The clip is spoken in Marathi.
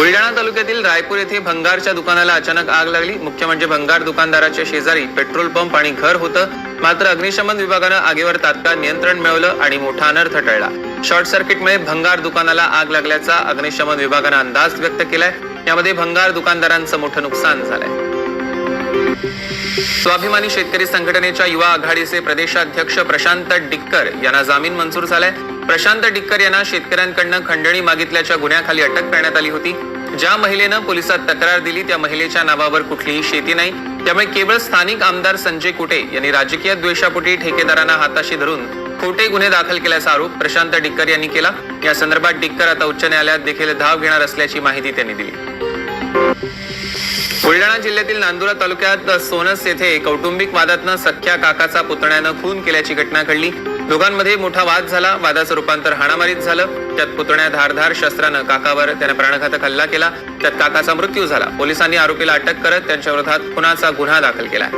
बुलढाणा तालुक्यातील रायपूर येथे भंगारच्या दुकानाला अचानक आग लागली. मुख्य म्हणजे भंगार दुकानदाराच्या शेजारी पेट्रोल पंप आणि घर होतं. मात्र अग्निशमन विभागानं आगीवर तात्काळ नियंत्रण मिळवलं आणि मोठा अनर्थ टळला. शॉर्ट सर्किटमुळे भंगार दुकानाला आग लागल्याचा अग्निशमन विभागानं अंदाज व्यक्त केलाय. यामध्ये भंगार दुकानदारांचं मोठं नुकसान झालंय. स्वाभिमानी शेतकरी संघटनेच्या युवा आघाडीचे प्रदेशाध्यक्ष प्रशांत डिक्कर यांना जामीन मंजूर झालाय. प्रशांत डिक्कर यांना शेतकऱ्यांकडनं खंडणी मागितल्याच्या गुन्ह्याखाली अटक करण्यात आली होती. ज्या महिलेनं पोलिसात तक्रार दिली त्या महिलेच्या नावावर कुठलीही शेती नाही. त्यामुळे केवळ स्थानिक आमदार संजय कुटे यांनी राजकीय द्वेषापोटी ठेकेदारांना हाताशी धरून खोटे गुन्हे दाखल केल्याचा आरोप प्रशांत डिक्कर यांनी केला. या संदर्भात डिक्कर आता उच्च न्यायालयात देखील धाव घेणार असल्याची माहिती त्यांनी दिली. बुलढाणा जिल्ह्यातील नांदुरा तालुक्यात सोनस येथे कौटुंबिक वादातनं सख्या काकाचा पुतण्यानं खून केल्याची घटना घडली. दोघांमध्ये मोठा वाद झाला. वादाचं रूपांतर हाणामारीत झालं. त्यात पुतण्या धारधार शस्त्रानं काकावर त्याने प्राणघातक हल्ला केला. त्यात काकाचा मृत्यू झाला. पोलिसांनी आरोपीला अटक करत त्यांच्या विरोधात खुनाचा गुन्हा दाखल केला